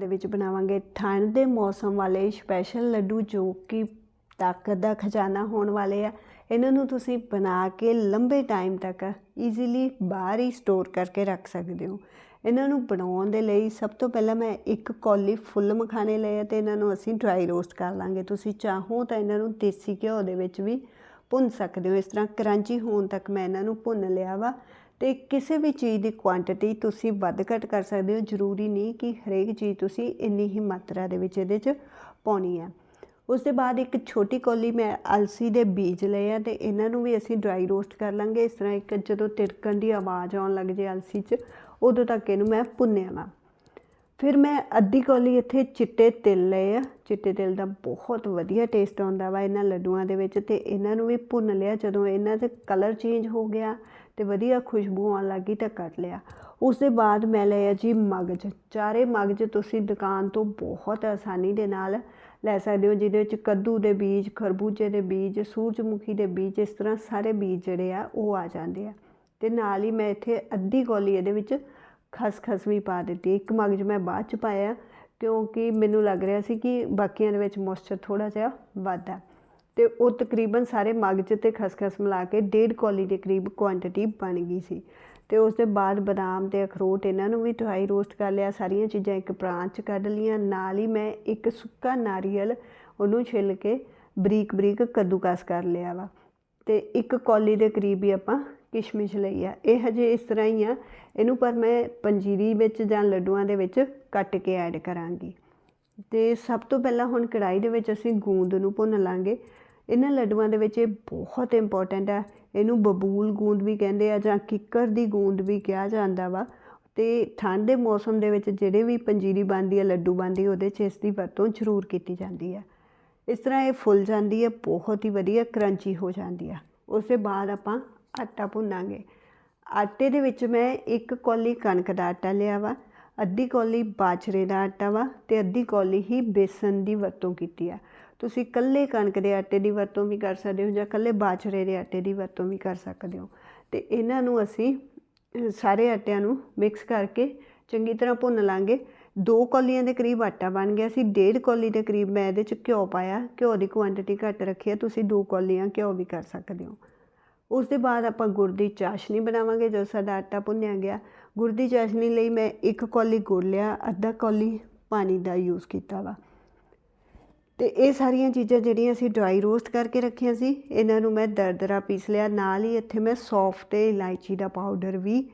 ਦੇ ਵਿੱਚ ਬਣਾਵਾਂਗੇ ਠੰਡ ਦੇ ਮੌਸਮ ਵਾਲੇ ਸਪੈਸ਼ਲ ਲੱਡੂ ਜੋ ਕਿ ਤਾਕਤ ਦਾ ਖਜ਼ਾਨਾ ਹੋਣ ਵਾਲੇ ਆ। ਇਹਨਾਂ ਨੂੰ ਤੁਸੀਂ ਬਣਾ ਕੇ ਲੰਬੇ ਟਾਈਮ ਤੱਕ ਈਜ਼ੀਲੀ ਬਾਹਰ ਹੀ ਸਟੋਰ ਕਰਕੇ ਰੱਖ ਸਕਦੇ ਹੋ। ਇਹਨਾਂ ਨੂੰ ਬਣਾਉਣ ਦੇ ਲਈ ਸਭ ਤੋਂ ਪਹਿਲਾਂ ਮੈਂ ਇੱਕ ਕੌਲੀ ਫੁੱਲ ਮਖਾਣੇ ਲਏ ਆ ਤੇ ਇਹਨਾਂ ਨੂੰ ਅਸੀਂ ਡਰਾਈ ਰੋਸਟ ਕਰ ਲਾਂਗੇ। ਤੁਸੀਂ ਚਾਹੋ ਤਾਂ ਇਹਨਾਂ ਨੂੰ ਦੇਸੀ ਘਿਓ ਦੇ ਵਿੱਚ ਵੀ ਭੁੰਨ ਸਕਦੇ ਹੋ। ਇਸ ਤਰ੍ਹਾਂ ਕਰੰਚੀ ਹੋਣ ਤੱਕ ਮੈਂ ਇਹਨਾਂ ਨੂੰ ਭੁੰਨ ਲਿਆ ਵਾ। ਤੇ ਕਿਸੇ ਵੀ ਚੀਜ਼ ਦੀ ਕੁਆਂਟੀਟੀ ਤੁਸੀਂ ਵੱਧ ਘੱਟ ਕਰ ਸਕਦੇ ਹੋ। ਜ਼ਰੂਰੀ ਨਹੀਂ ਕਿ ਹਰੇਕ ਚੀਜ਼ ਤੁਸੀਂ ਇੰਨੀ ਹੀ ਮਾਤਰਾ ਦੇ ਵਿੱਚ ਇਹਦੇ 'ਚ ਪਾਉਣੀ ਹੈ। ਉਸ ਦੇ ਬਾਅਦ ਇੱਕ ਛੋਟੀ ਕੌਲੀ ਮੈਂ ਅਲਸੀ ਦੇ ਬੀਜ ਲਏ ਆ ਤੇ ਇਹਨਾਂ ਨੂੰ ਵੀ ਅਸੀਂ ਡਰਾਈ ਰੋਸਟ ਕਰ ਲਾਂਗੇ। ਇਸ ਤਰ੍ਹਾਂ ਇੱਕ ਜਦੋਂ ਤਿੜਕਣ ਦੀ ਆਵਾਜ਼ ਆਉਣ ਲੱਗ ਜੇ ਅਲਸੀ 'ਚ, ਉਦੋਂ ਤੱਕ ਇਹਨੂੰ ਮੈਂ ਭੁੰਨਿਆ ਵਾ। ਫਿਰ ਮੈਂ ਅੱਧੀ ਕੌਲੀ ਇੱਥੇ ਚਿੱਟੇ ਤਿਲ ਲਏ ਆ। ਚਿੱਟੇ ਤਿਲ ਦਾ ਬਹੁਤ ਵਧੀਆ ਟੇਸਟ ਆਉਂਦਾ ਵਾ ਇਹਨਾਂ ਲੱਡੂਆਂ ਦੇ ਵਿੱਚ ਤੇ ਇਹਨਾਂ ਨੂੰ ਵੀ ਭੁੰਨ ਲਿਆ। ਜਦੋਂ ਇਹਨਾਂ ਦੇ ਕਲਰ ਚੇਂਜ ਹੋ ਗਿਆ ਤੇ ਵਧੀਆ ਖੁਸ਼ਬੂ ਆਉਣ ਲੱਗੀ ਤਾਂ ਕੱਟ ਲਿਆ। ਉਸ ਦੇ ਬਾਅਦ ਮੈਂ ਲਿਆ ਜੀ ਮਗਜ। ਚਾਰੇ ਮਗਜ ਤੁਸੀਂ ਦੁਕਾਨ ਤੋਂ ਬਹੁਤ ਆਸਾਨੀ ਦੇ ਨਾਲ ਲੈ ਸਕਦੇ ਹੋ, ਜਿਹਦੇ ਵਿੱਚ ਕੱਦੂ ਦੇ ਬੀਜ, ਖਰਬੂਜੇ ਦੇ ਬੀਜ, ਸੂਰਜਮੁਖੀ ਦੇ ਬੀਜ, ਇਸ ਤਰ੍ਹਾਂ ਸਾਰੇ ਬੀਜ ਜਿਹੜੇ ਆ ਉਹ ਆ ਜਾਂਦੇ ਆ। ਤੇ ਨਾਲ ਹੀ ਮੈਂ ਇੱਥੇ ਅੱਧੀ ਕੌਲੀ ਇਹਦੇ ਵਿੱਚ ਖਸਖਸ ਵੀ ਪਾ ਦਿੱਤੀ। ਇੱਕ ਮਗਜ ਮੈਂ ਬਾਅਦ ਚ ਪਾਇਆ, ਕਿਉਂਕਿ ਮੈਨੂੰ ਲੱਗ ਰਿਹਾ ਸੀ ਕਿ ਬਾਕੀਆਂ ਦੇ ਵਿੱਚ ਮੋਇਸਚਰ ਥੋੜਾ ਜਿਹਾ ਵੱਧ ਆ। ਤੇ ਉਹ ਤਕਰੀਬਨ ਸਾਰੇ ਮਗਜ ਤੇ ਖਸਖਸ ਮਿਲਾ ਕੇ ਡੇਢ ਕੌਲੀ ਦੇ ਕਰੀਬ ਕੁਆਂਟੀਟੀ ਬਣ ਗਈ ਸੀ। ਤੇ ਉਸ ਦੇ ਬਾਅਦ ਬਦਾਮ ਤੇ ਅਖਰੋਟ ਇਹਨਾਂ ਨੂੰ ਵੀ ਡਰਾਈ ਰੋਸਟ ਕਰ ਲਿਆ, ਸਾਰੀਆਂ ਚੀਜ਼ਾਂ ਇੱਕ ਪ੍ਰਾਂਤ 'ਚ ਕੱਢ ਲੀਆਂ ਨਾਲ ਹੀ ਮੈਂ ਇੱਕ ਸੁੱਕਾ ਨਾਰੀਅਲ ਉਹਨੂੰ ਛਿੱਲ ਕੇ ਬਰੀਕ ਬਰੀਕ ਕੱਦੂਕਸ ਕਰ ਲਿਆ ਵਾ। ਤੇ ਇੱਕ ਕੌਲੀ ਦੇ ਕਰੀਬ ਹੀ ਆਪਾਂ ਕਿਸ਼ਮਿਸ਼ ਲਈ ਆ। ਇਹ ਹਜੇ ਇਸ ਤਰ੍ਹਾਂ ਹੀ ਆ। ਇਹਨੂੰ ਪਰ ਮੈਂ ਪੰਜੀਰੀ ਵਿੱਚ ਜਾਂ ਲੱਡੂਆਂ ਦੇ ਵਿੱਚ ਕੱਟ ਕੇ ਐਡ ਕਰਾਂਗੀ। ਤੇ ਸਭ ਤੋਂ ਪਹਿਲਾਂ ਹੁਣ ਕੜਾਈ ਦੇ ਵਿੱਚ ਅਸੀਂ ਗੂੰਦ ਨੂੰ ਭੁੰਨ ਲਾਂਗੇ। ਇਹਨਾਂ ਲੱਡੂਆਂ ਦੇ ਵਿੱਚ ਇਹ ਬਹੁਤ ਇੰਪੋਰਟੈਂਟ ਆ। ਇਹਨੂੰ ਬਬੂਲ ਗੂੰਦ ਵੀ ਕਹਿੰਦੇ ਆ ਜਾਂ ਕਿੱਕਰ ਦੀ ਗੂੰਦ ਵੀ ਕਿਹਾ ਜਾਂਦਾ ਵਾ। ਤੇ ਠੰਡ ਦੇ ਮੌਸਮ ਦੇ ਵਿੱਚ ਜਿਹੜੇ ਵੀ ਪੰਜੀਰੀ ਬਣਦੀ ਹੈ ਲੱਡੂ ਬਣਦੀ ਉਹਦੇ 'ਚ ਇਸ ਦੀ ਵਰਤੋਂ ਜ਼ਰੂਰ ਕੀਤੀ ਜਾਂਦੀ ਹੈ ਇਸ ਤਰ੍ਹਾਂ ਇਹ ਫੁੱਲ ਜਾਂਦੀ ਹੈ ਬਹੁਤ ਹੀ ਵਧੀਆ ਕਰੰਚੀ ਹੋ ਜਾਂਦੀ ਹੈ ਉਸ ਦੇ ਬਾਅਦ ਆਪਾਂ ਆਟਾ ਭੁੰਨਾਂਗੇ। ਆਟੇ ਦੇ ਵਿੱਚ ਮੈਂ ਇੱਕ ਕੌਲੀ ਕਣਕ ਦਾ ਆਟਾ ਲਿਆ ਵਾ, ਅੱਧੀ ਕੌਲੀ ਬਾਜਰੇ ਦਾ ਆਟਾ ਵਾ ਤੇ ਅੱਧੀ ਕੌਲੀ ਹੀ ਬੇਸਨ ਦੀ ਵਰਤੋਂ ਕੀਤੀ ਆ। ਤੁਸੀਂ ਕੱਲੇ ਕਣਕ ਦੇ ਆਟੇ ਦੀ ਵਰਤੋਂ ਵੀ ਕਰ ਸਕਦੇ ਹੋ ਜਾਂ ਕੱਲੇ ਬਾਜਰੇ ਦੇ ਆਟੇ ਦੀ ਵਰਤੋਂ ਵੀ ਕਰ ਸਕਦੇ ਹੋ। ਤੇ ਇਹਨਾਂ ਨੂੰ ਅਸੀਂ ਸਾਰੇ ਆਟਿਆਂ ਨੂੰ ਮਿਕਸ ਕਰਕੇ ਚੰਗੀ ਤਰ੍ਹਾਂ ਭੁੰਨ ਲਾਂਗੇ। ਦੋ ਕੌਲੀਆਂ ਦੇ ਕਰੀਬ ਆਟਾ ਬਣ ਗਿਆ ਸੀ, ਡੇਢ ਕੌਲੀ ਦੇ ਕਰੀਬ ਮੈਂ ਇਹਦੇ ਚ ਘਿਓ ਪਾਇਆ। ਘਿਓ ਦੀ ਕੁਆਂਟੀਟੀ ਘੱਟ ਰੱਖੀ ਹੈ ਤੁਸੀਂ ਦੋ ਕੌਲੀਆਂ ਘਿਓ ਵੀ ਕਰ ਸਕਦੇ ਹੋ। ਉਸ ਦੇ ਬਾਅਦ ਆਪਾਂ ਗੁੜ ਦੀ ਚਾਸ਼ਨੀ ਬਣਾਵਾਂਗੇ, ਜਦੋਂ ਸਾਡਾ ਆਟਾ ਭੁੰਨਿਆ ਗਿਆ। ਗੁੜ ਦੀ ਚਾਸ਼ਨੀ ਲਈ ਮੈਂ ਇੱਕ ਕੌਲੀ ਗੁੜ ਲਿਆ, ਅੱਧਾ ਕੌਲੀ ਪਾਣੀ ਦਾ ਯੂਜ਼ ਕੀਤਾ ਵਾ। ਤੇ ਇਹ ਸਾਰੀਆਂ ਚੀਜ਼ਾਂ ਜਿਹੜੀਆਂ ਅਸੀਂ ਡਰਾਈ ਰੋਸਟ ਕਰਕੇ ਰੱਖੀਆਂ ਸੀ, ਇਹਨਾਂ ਨੂੰ ਮੈਂ ਦਰਦਰਾ ਪੀਸ ਲਿਆ। ਨਾਲ ਹੀ ਇੱਥੇ ਮੈਂ ਸੌਂਫ ਤੇ ਇਲਾਇਚੀ ਦਾ ਪਾਊਡਰ ਵੀ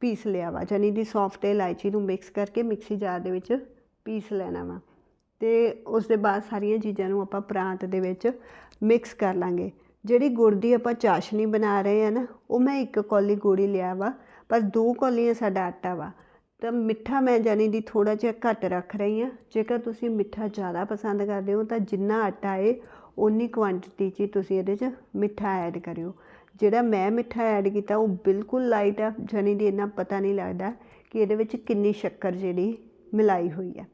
ਪੀਸ ਲਿਆ ਵਾ ਜਾਨੀ ਦੀ ਸੌਂਫ ਤੇ ਇਲਾਇਚੀ ਨੂੰ ਮਿਕਸ ਕਰਕੇ ਮਿਕਸੀ ਜਾਰ ਦੇ ਵਿੱਚ ਪੀਸ ਲੈਣਾ ਵਾ। ਤੇ ਉਸ ਦੇ ਬਾਅਦ ਸਾਰੀਆਂ ਚੀਜ਼ਾਂ ਨੂੰ ਆਪਾਂ ਪ੍ਰਾਂਤ ਦੇ ਵਿੱਚ ਮਿਕਸ ਕਰ ਲਾਂਗੇ। ਜਿਹੜੀ ਗੁੜ ਦੀ ਆਪਾਂ ਚਾਸ਼ਨੀ ਬਣਾ ਰਹੇ ਆ ਨਾ, ਉਹ ਮੈਂ ਇੱਕ ਕੌਲੀ ਗੁੜ ਹੀ ਲਿਆ ਵਾ ਪਰ ਦੋ ਕੌਲੀਆਂ ਸਾਡਾ ਆਟਾ ਵਾ। ਤਾਂ ਮਿੱਠਾ ਮੈਂ ਜਾਨੀ ਦੀ ਥੋੜਾ ਜਿਹਾ ਘੱਟ ਰੱਖ ਰਹੀ ਹਾਂ। ਜੇਕਰ ਤੁਸੀਂ ਮਿੱਠਾ ਜ਼ਿਆਦਾ ਪਸੰਦ ਕਰਦੇ ਹੋ, ਤਾਂ ਜਿੰਨਾ ਆਟਾ ਹੈ ਉਨੀ ਕੁਆਂਟੀਟੀ 'ਚ ਹੀ ਤੁਸੀਂ ਇਹਦੇ 'ਚ ਮਿੱਠਾ ਐਡ ਕਰਿਓ। ਜਿਹੜਾ ਮੈਂ ਮਿੱਠਾ ਐਡ ਕੀਤਾ, ਉਹ ਬਿਲਕੁਲ ਲਾਈਟ ਆ ਜਾਨੀ ਦੀ ਇੰਨਾ ਪਤਾ ਨਹੀਂ ਲੱਗਦਾ ਕਿ ਇਹਦੇ ਵਿੱਚ ਕਿੰਨੀ ਸ਼ੱਕਰ ਜਿਹੜੀ ਮਿਲਾਈ ਹੋਈ ਆ।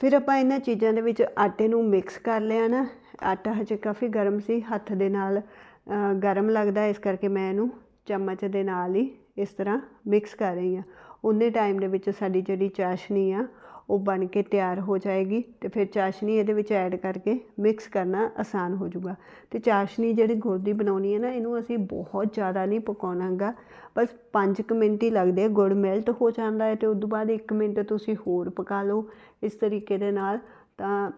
ਫਿਰ ਆਪਾਂ ਇਹਨਾਂ ਚੀਜ਼ਾਂ ਦੇ ਵਿੱਚ ਆਟੇ ਨੂੰ ਮਿਕਸ ਕਰ ਲਿਆ ਨਾ ਆਟਾ ਹਜੇ ਕਾਫੀ ਗਰਮ ਸੀ, ਹੱਥ ਦੇ ਨਾਲ ਗਰਮ ਲੱਗਦਾ ਇਸ ਕਰਕੇ ਮੈਂ ਇਹਨੂੰ ਚਮਚ ਦੇ ਨਾਲ ਹੀ ਇਸ ਤਰ੍ਹਾਂ ਮਿਕਸ ਕਰ ਰਹੀ ਹਾਂ। ਉਨੇ ਟਾਈਮ ਦੇ ਵਿੱਚ ਸਾਡੀ ਜਿਹੜੀ ਚਾਸ਼ਨੀ ਆ, ਉਹ ਬਣ ਕੇ ਤਿਆਰ ਹੋ ਜਾਏਗੀ ਤੇ ਫਿਰ ਚਾਸ਼ਨੀ ਇਹਦੇ ਵਿੱਚ ਐਡ ਕਰਕੇ ਮਿਕਸ ਕਰਨਾ ਆਸਾਨ ਹੋ ਜਾਊਗਾ। ਤੇ ਚਾਸ਼ਨੀ ਜਿਹੜੀ ਗੁੜ ਦੀ ਬਣਾਉਣੀ ਹੈ ਨਾ, ਇਹਨੂੰ ਅਸੀਂ ਬਹੁਤ ਜ਼ਿਆਦਾ ਨਹੀਂ ਪਕਾਉਣਾਗਾ। ਬਸ 5 ਕੁ ਮਿੰਟ ਹੀ ਲੱਗਦੇ ਆ, ਗੁੜ ਮੈਲਟ ਹੋ ਜਾਂਦਾ ਹੈ ਤੇ ਉਸ ਤੋਂ ਬਾਅਦ 1 ਮਿੰਟ ਤੁਸੀਂ ਹੋਰ ਪਕਾ ਲਓ। ਇਸ ਤਰੀਕੇ ਦੇ ਨਾਲ ਤਾਂ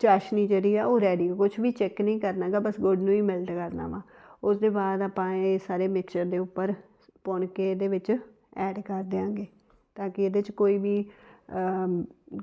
ਚਾਸ਼ਨੀ ਜਿਹੜੀ ਆ, ਉਹ ਰੈਡੀ ਕੁਝ ਵੀ ਚੈੱਕ ਨਹੀਂ ਕਰਨਾਗਾ ਬਸ ਗੁੜ ਨੂੰ ਹੀ ਮੈਲਟ ਕਰਨਾ ਵਾ। ਉਸ ਦੇ ਬਾਅਦ ਆਪਾਂ ਇਹ ਸਾਰੇ ਮਿਕਸਚਰ ਦੇ ਉੱਪਰ ਪੁਣ ਕੇ ਇਹਦੇ ਵਿੱਚ ਐਡ ਕਰ ਦਿਆਂਗੇ। ਤਾਂ ਕਿ ਇਹਦੇ 'ਚ ਕੋਈ ਵੀ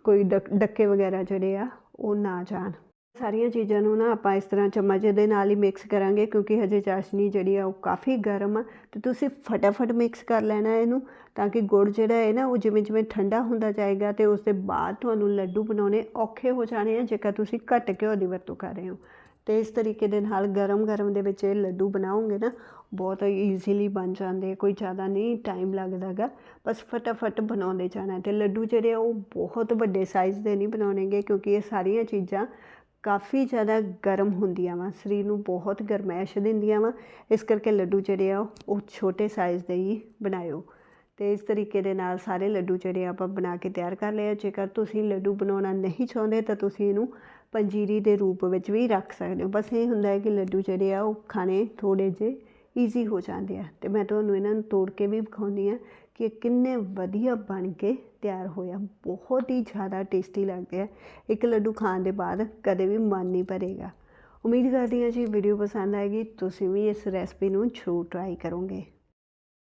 ਕੋਈ ਡਕ- ਡੱਕੇ ਵਗੈਰਾ ਜਿਹੜੇ ਆ, ਉਹ ਨਾ ਜਾਣ। ਸਾਰੀਆਂ ਚੀਜ਼ਾਂ ਨੂੰ ਨਾ ਆਪਾਂ ਇਸ ਤਰ੍ਹਾਂ ਚਮਚ ਦੇ ਨਾਲ ਹੀ ਮਿਕਸ ਕਰਾਂਗੇ ਕਿਉਂਕਿ ਹਜੇ ਚਾਸ਼ਨੀ ਜਿਹੜੀ ਆ ਉਹ ਕਾਫੀ ਗਰਮ ਆ। ਤੇ ਤੁਸੀਂ ਫਟਾਫਟ ਮਿਕਸ ਕਰ ਲੈਣਾ ਇਹਨੂੰ ਤਾਂ ਕਿ ਗੁੜ ਜਿਹੜਾ ਹੈ ਨਾ ਉਹ ਜਿਵੇਂ ਜਿਵੇਂ ਠੰਡਾ ਹੁੰਦਾ ਜਾਏਗਾ ਤੇ ਉਸ ਦੇ ਬਾਅਦ ਤੁਹਾਨੂੰ ਲੱਡੂ ਬਣਾਉਣੇ ਔਖੇ ਹੋ ਜਾਣੇ ਆ ਜੇਕਰ ਤੁਸੀਂ ਘੱਟ ਘਿਓ ਦੀ ਵਰਤੋਂ ਕਰ ਰਹੇ ਹੋ। ਤੇ ਇਸ ਤਰੀਕੇ ਦੇ ਨਾਲ ਗਰਮ ਗਰਮ ਦੇ ਵਿੱਚ ਇਹ ਲੱਡੂ ਬਣਾਉਂਗੇ ਨਾ ਬਹੁਤ ਈਜ਼ੀਲੀ ਬਣ ਜਾਂਦੇ ਕੋਈ ਜ਼ਿਆਦਾ ਨਹੀਂ ਟਾਈਮ ਲੱਗਦਾਗਾ ਬਸ ਫਟਾਫਟ ਬਣਾਉਂਦੇ ਜਾਣਾ ਤੇ ਲੱਡੂ ਜਿਹੜੇ ਆ ਉਹ ਬਹੁਤ ਵੱਡੇ ਸਾਈਜ਼ ਦੇ ਨਹੀਂ ਬਣਾਉਣਗੇ ਕਿਉਂਕਿ ਇਹ ਸਾਰੀਆਂ ਚੀਜ਼ਾਂ ਕਾਫੀ ਜ਼ਿਆਦਾ ਗਰਮ ਹੁੰਦੀਆਂ ਵਾ, ਸਰੀਰ ਨੂੰ ਬਹੁਤ ਗਰਮੈਸ਼ ਦਿੰਦੀਆਂ ਵਾ। ਇਸ ਕਰਕੇ ਲੱਡੂ ਜਿਹੜੇ ਆ, ਉਹ ਛੋਟੇ ਸਾਈਜ਼ ਦੇ ਹੀ ਬਣਾਇਓ। ਤੇ ਇਸ ਤਰੀਕੇ ਦੇ ਨਾਲ ਸਾਰੇ ਲੱਡੂ ਜਿਹੜੇ ਆਪਾਂ ਬਣਾ ਕੇ ਤਿਆਰ ਕਰ ਲਏ ਆ। ਜੇਕਰ ਤੁਸੀਂ ਲੱਡੂ ਬਣਾਉਣਾ ਨਹੀਂ ਚਾਹੁੰਦੇ, ਤਾਂ ਤੁਸੀਂ ਇਹਨੂੰ ਪੰਜੀਰੀ ਦੇ ਰੂਪ ਵਿੱਚ ਵੀ ਰੱਖ ਸਕਦੇ ਹੋ। ਬਸ ਇਹ ਹੁੰਦਾ ਹੈ ਕਿ ਲੱਡੂ ਜਿਹੜੇ ਆ, ਉਹ ਖਾਣੇ ਥੋੜੇ ਜਿਹੇ ਈਜ਼ੀ ਹੋ ਜਾਂਦੇ ਆ। ਤੇ ਮੈਂ ਤੁਹਾਨੂੰ ਇਹਨਾਂ ਨੂੰ ਤੋੜ ਕੇ ਵੀ ਵਿਖਾਉਂਦੀ ਆ ਕਿ ਕਿੰਨੇ ਵਧੀਆ ਬਣ ਕੇ ਤਿਆਰ ਹੋਇਆ। ਬਹੁਤ ਹੀ ਜ਼ਿਆਦਾ ਟੇਸਟੀ ਲੱਗਦੇ ਆ। ਇੱਕ ਲੱਡੂ ਖਾਣ ਦੇ ਬਾਅਦ ਕਦੇ ਵੀ ਮਨ ਨਹੀਂ ਭਰੇਗਾ। ਉਮੀਦ ਕਰਦੀ ਹਾਂ ਜੀ ਵੀਡੀਓ ਪਸੰਦ ਆਏਗੀ। ਤੁਸੀਂ ਵੀ ਇਸ ਰੈਸਪੀ ਨੂੰ ਜ਼ਰੂਰ ਟਰਾਈ ਕਰੋਗੇ।